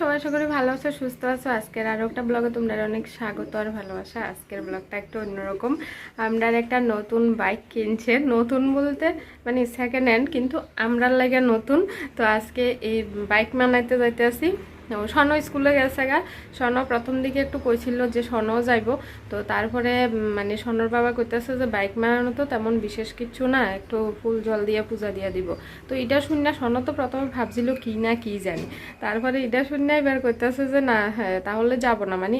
সবাই সকলে ভালো আছো, সুস্থ আছো? আজকের আরও একটা ব্লগে তোমরা অনেক স্বাগত আর ভালোবাসা। আজকের ব্লগটা একটু অন্যরকম। আমরা একটা নতুন বাইক কিনছে। নতুন বলতে মানে সেকেন্ড হ্যান্ড কিন্তু আমরা লাগে নতুন। তো আজকে এই বাইক মানাইতে যাইতে আসি স্বর্ণ স্কুলে গেছে গা। স্বর্ণ প্রথম দিকে একটু কইছিল যে স্বর্ণও যাইব। তো তারপরে মানে স্বর্ণর বাবা কইতেছে যে বাইক মানানো তো তেমন বিশেষ কিছু না, একটু ফুল জল দিয়ে পূজা দিয়ে দিব। তো এটা শুনে স্বর্ণ তো প্রথমে ভাবছিল কি না কি জানি। তারপরে এটা শুনে এবার কইতেছে যে না হ্যাঁ তাহলে যাব না। মানে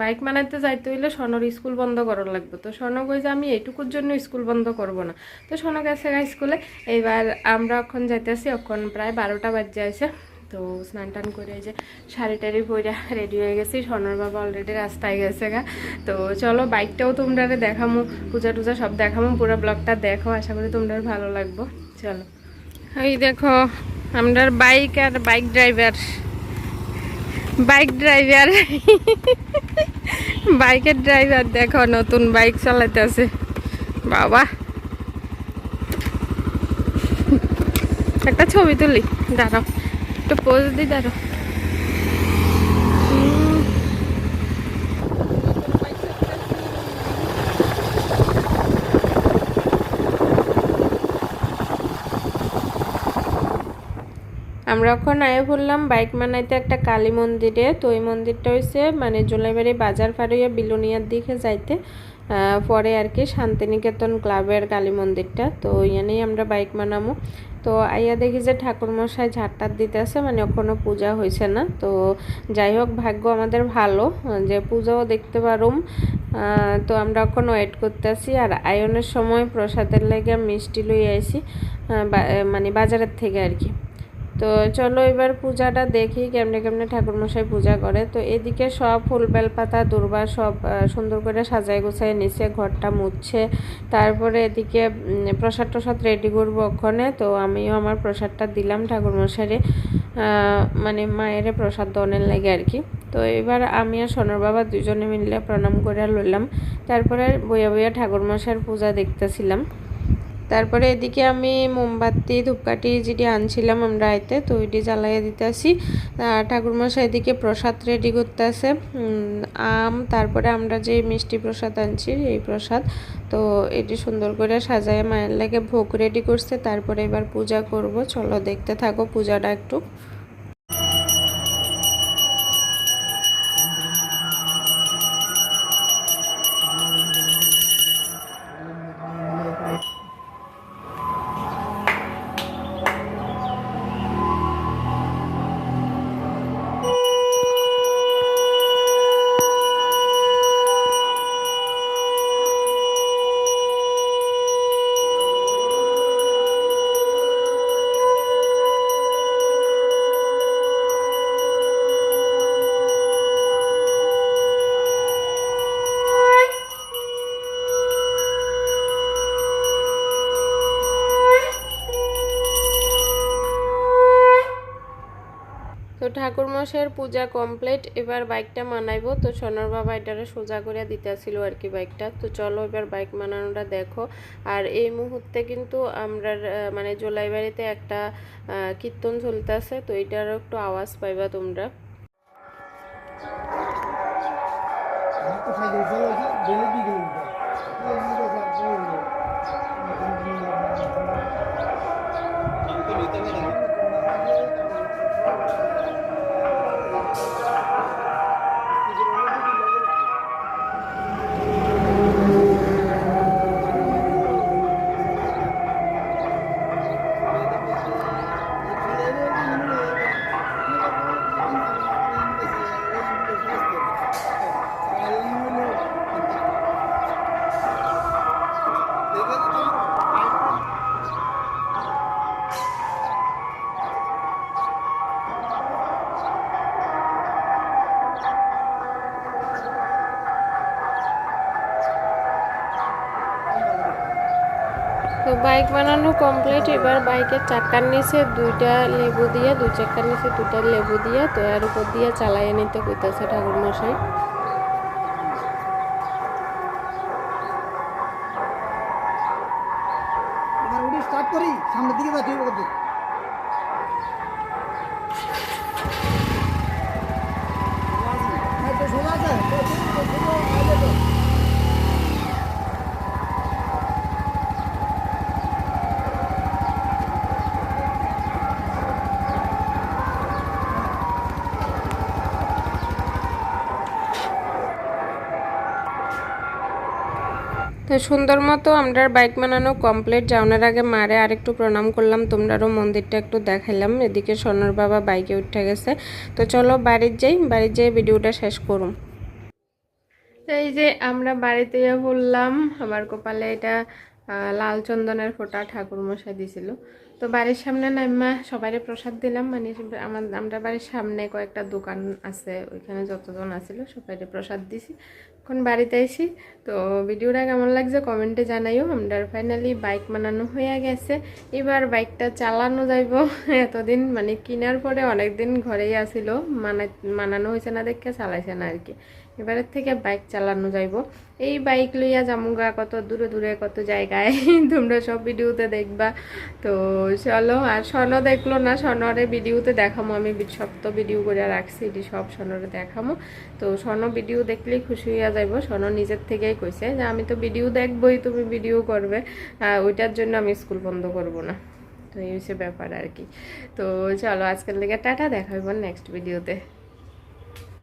বাইক মানাইতে যাইতে হইলে স্বর্ণর স্কুল বন্ধ করার লাগবে। তো স্বর্ণ কই যে আমি এইটুকুর জন্য স্কুল বন্ধ করব না। তো স্বর্ণ গেছে গা স্কুলে। এবার আমরা এখন যাইতেছি, এখন প্রায় বারোটা বাজে আছে। তো স্নান টান করে যে শাড়ি টাড়ি পরে রেডি হয়ে গেছি। স্বর্ণর বাবা অলরেডি রাস্তায় গেছে গা। তো চলো বাইকটাও তোমরা দেখামো, পূজা টুজা সব দেখামো, পুরো ব্লগটা দেখো, আশা করি তোমরা ভালো লাগবো। চলো। এই দেখো আমরা বাইক আর বাইক ড্রাইভার বাইক ড্রাইভার বাইকের ড্রাইভার দেখো, নতুন বাইক চালাইতেছে বাবা। একটা ছবি তুলি, দাঁড়াও। একটু পোজ দাঁড়াও। উম। আমরা এখন আয়ে বললাম, বাইক মানাইতে একটা কালী মন্দিরে। তো ওই মন্দিরটা হয়েছে মানে জোলাইবাড়ি বাজার ফারুইয়া বিলোনিয়ার দিকে যাইতে পরে আর কি শান্তিনিকেতন ক্লাবের কালী মন্দিরটা। তো ওইখানেই আমরা বাইক মানামো। তো আইয়া দেখি যে ঠাকুরমশাই ঝাড়টার দিতেছে মানে ওখানে পূজা হয়েছে না। তো যাই হোক, ভাগ্য আমাদের ভালো, যে পূজাও দেখতে পারুম। তো আমরা এখন ওয়েট করতে আসি আর আয়নের সময় প্রসাদের লাগে মিষ্টি লই আইছি মানে বাজারের থেকে আর কি। তো চলো এবার পূজাটা দেখি কেমনে কেমনে ঠাকুরমশাই পূজা করে। তো এদিকে সব ফুল বেলপাতা দুর্বা সব সুন্দর করে সাজায় গোছায় নিচে ঘরটা মুছছে। তারপরে এদিকে প্রসাদ টসাদ রেডি করব ওখানে। তো আমিও আমার প্রসাদটা দিলাম ঠাকুরমশাইরে। মানে মায়ের প্রসাদ দনের লাগে আর কি। তো এবার আমি আর সোনার বাবা দুজনে মিলে প্রণাম করে লইলাম। তারপরে বইয়া বইয়া ঠাকুরমশাইয়ের পূজা দেখতেছিলাম। তারপরে এদিকে আমি মোমবাতি, ধূপকাঠি যেটি আনছিলাম আমরা এতে তো ওইটি জ্বালাইয়ে দিতে আসি। ঠাকুরমশাই এদিকে প্রসাদ রেডি করতে আসে। আম, তারপরে আমরা যে মিষ্টি প্রসাদ আনছি, এই প্রসাদ, তো এটি সুন্দর করে সাজায় মায়ের লাগে ভোগ রেডি করছে। তারপরে এবার পূজা করব। চলো দেখতে থাকো পূজাটা একটু। তো ঠাকুর মশাইয়ের পূজা কমপ্লিট এবার বাইকটা মানাইবো। তো সোনার বাবা এটারে সোজা করে দিতেছিল আর কি বাইকটা তো চলো এবার বাইক মানানোটা দেখো। আর এই মুহূর্তে কিন্তু আমরা মানে জোলাই বাড়িতে একটা কীর্তন চলতেছে। তো এটারও একটু আওয়াজ পাইবা তোমরা। তো বাইক বানানো কমপ্লিট এবার বাইকের চাকার নিচে দুইটা লেবু দিয়ে, দুই চাকার নিচে দুটা লেবু দিয়ে তো এর উপর দিয়ে চালাইয়ে নিতে কইতেছে ঠাকুর মশাই তো সুন্দর মতো আমরা বাইক বানানো কমপ্লিট যাওয়ার আগে মারে আরেকটু প্রণাম করলাম, তোমরারও মন্দিরটা একটু দেখাইলাম। এদিকে সোনার বাবা বাইকে উঠে গেছে। তো চলো বাড়ির যাই, বাড়ির যেয়ে ভিডিওটা শেষ করুম তো এই যে আমরা বাড়িতে বললাম, আমার কপালে এটা লাল চন্দনের ফোঁটা ঠাকুর মশাই দিছিল। তো বাড়ির সামনে নাইমা সবাইরে প্রসাদ দিলাম মানে আমার আমরা বাড়ির সামনে কয়েকটা দোকান আছে, ওইখানে যতজন আছিল সবাইরে প্রসাদ দিছি। এখন বাড়িতে এসি তো ভিডিওটা কেমন লাগছে কমেন্টে জানাইও। আমরা ফাইনালি বাইক বানানো হয়ে গেছে। এবার বাইকটা চালানো যাইব। এতদিন মানে কেনার পরে অনেক দিন ঘরেই আসিল। মানে মানানো হয়েছে না দেখে, চালাইছে না আর কি এবারের থেকে বাইক চালানো যাইব। এই বাইক লইয়া জামুগা কত দূরে দূরে, কত জায়গায়। তোমরা সব ভিডিওতে দেখবা। তো চলো, আর সনও দেখল না, স্বর্ণরে ভিডিওতে দেখামো। আমি সব তো ভিডিও করে রাখছি, এটি সব স্বর্ণরে দেখামো। তো স্বর্ণ ভিডিও দেখলেই খুশি হইয়া যাইব সন নিজের থেকেই কইছে যে আমি তো ভিডিও দেখবই, তুমি ভিডিও করবে। ওইটার জন্য আমি স্কুল বন্ধ করব না। তো এই হচ্ছে ব্যাপার আর কি। তো চলো আজকের লেগে টাটা, দেখা হইব নেক্সট ভিডিওতে